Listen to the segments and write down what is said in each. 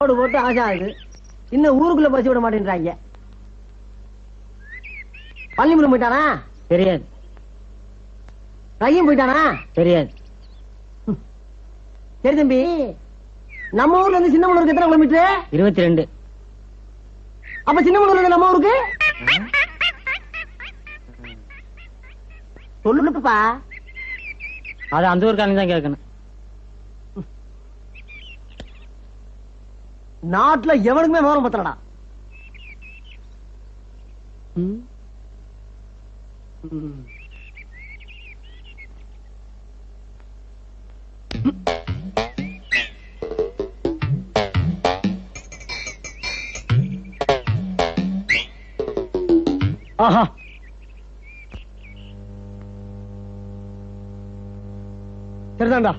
போடு போட்டு ஆசை ஆகுது. இன்னும் ஊருக்குள்ள பசி விட மாட்டேன்றாங்க. பள்ளிமுறை போயிட்டானா? தெரியாது. ரஹீம் போயிட்டானா? தெரியாது. சரி தம்பி நம்ம ஊர்ல இருந்து சின்னமனூருக்கு எத்தனை கிலோமீட்டர்? இருபத்தி ரெண்டு அப்ப சின்னமனூர்ல இருந்து நம்ம ஊருக்கு? சொல்லுப்பா அது அந்த ஊருக்காரங்க தான் கேட்கணும். நாட்டுல எவனுக்குமே விவரம் பத்தலடா. ஆஹா. சரிதான்டா.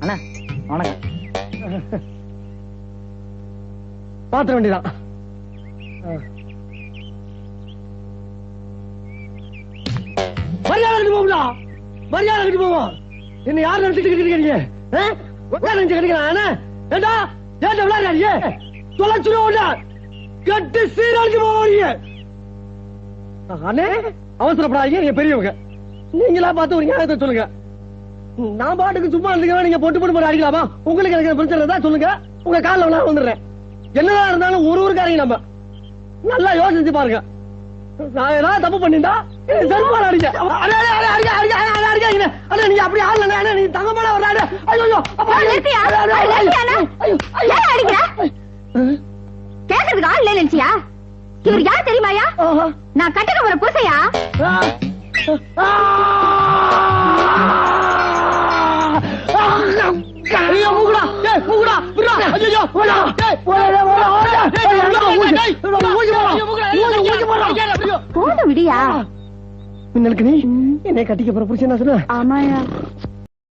அண்ணா வணக்கம். பாத்திர வேண்டியதான் மரியாதை கட்டி போகும்டா. மரியாதை கட்டி போவோம். என்ன யார் நினைச்சிட்டு இருக்கீங்க ஆ? நினைச்சு கிடைக்கிறான் ஏண்டா? ஏண்டா விளையாடுறீங்க? தொலைச்சுருவோம்டா கட்டு அண்ணே அவசரப்படாதீங்க நீங்க பெரியவங்க. நீங்களா பார்த்து ஒரு நியாயத்தை சொல்லுங்க. நான் பாட்டுக்கு சும்மா இருந்துக்க நீங்க பொட்டு பொட்டு அடிக்கலாமா? உங்களுக்கு எனக்கு பிரச்சனை இருந்தா சொல்லுங்க. உங்க காலில் நான் வந்துடுறேன். என்னதான் இருந்தாலும் ஒரு ஊருக்காரங்க நம்ம. நல்லா யோசிச்சு பாருங்க. நான் ஏதாவது தப்பு பண்ணிட்டா செருப்பால அடிக்க. அண்ணே, நீங்க அப்படி ஆளல அண்ணே, நீ தங்கமான ஆளு. ஐயோ. கேக்குறதுக்கு ஆள் இல்ல நினைச்சியா? இவர் யார் தெரியுமாயா. நான் கட்டுக்க போற பூசையா. போதும் விடியா. என்னை கட்டிக்க போற புருஷன் என்ன சொன்ன? ஆமாயா